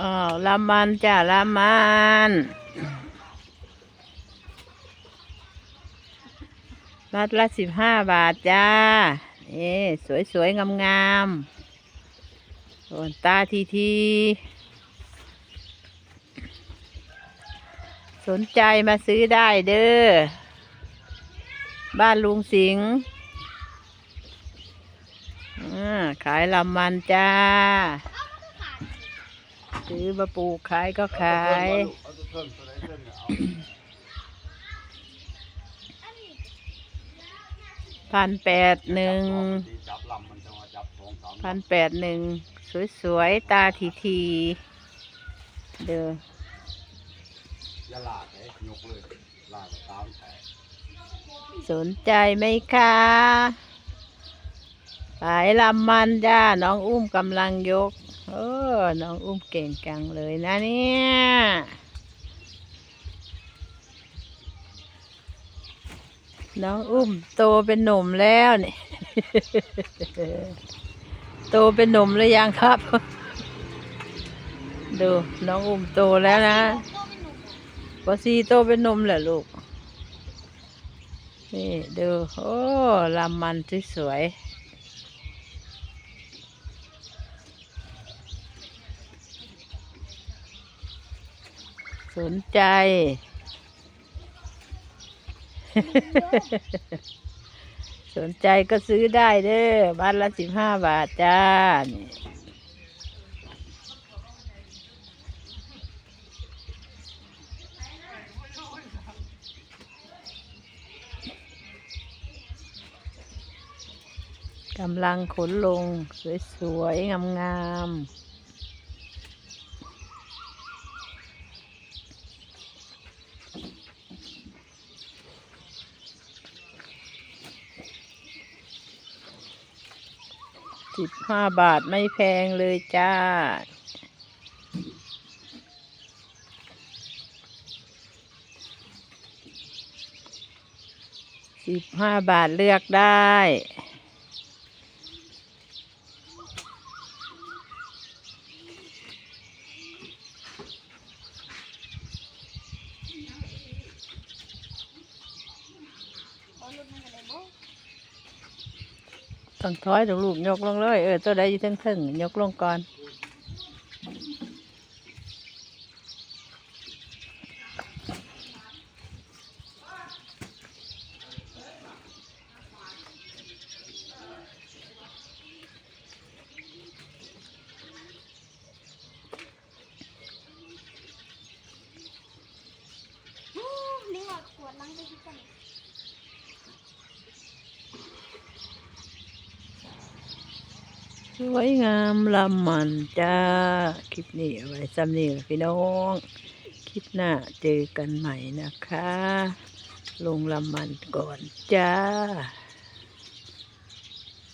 อ๋อลามันจ้าลามันรัดละสิบห้าบาทจ้าเอ๊สวยสวยงามงามๆส่วนตาทีทีสนใจมาซื้อได้เด้อ บ้านลุงสิงห์ขายลำมันจ้า ซื้อมาปลูกขายก็ขาย พันแปดหนึ่ง พันแปดหนึ่ง สวยๆ ตาทีทีๆเด้อยาลากเลยยกเลยลากตามแผลสนใจไหมคะขายลำมันจ้า น้องอุ้มกำลังยก เออ น้องอุ้มเก่งจังเลยนะเนี่ยน้องอุ้มโตเป็นหนุ่มแล้วเนี่ยโตเป็นหนุ่มหรือยังครับ ดูน้องอุ้มโตแล้วนะปอซีโตเป็นหนุ่มเหรอลูก นี่ดู โอ้ลำมันสวยๆ สนใจ สนใจก็ซื้อได้เด้อบ้านละสิบห้าบาทจ้านี่กำลังขนลง สวย ๆ งาม ๆ สิบห้าบาทไม่แพงเลยจ้า สิบห้าบาทเลือกได้ ต้องถอยลูกยกลงเลย เออตัวใดอยู่ทึ่งๆยกลงก่อนหอดขวดล้างไปที่กัน ส วยงามลำมันจ้า คลิปนี้ไว้ซ้ำนี่พี่น้อง คลิปหน้าเจอกันใหม่นะคะ ลงลำมันก่อนจ้า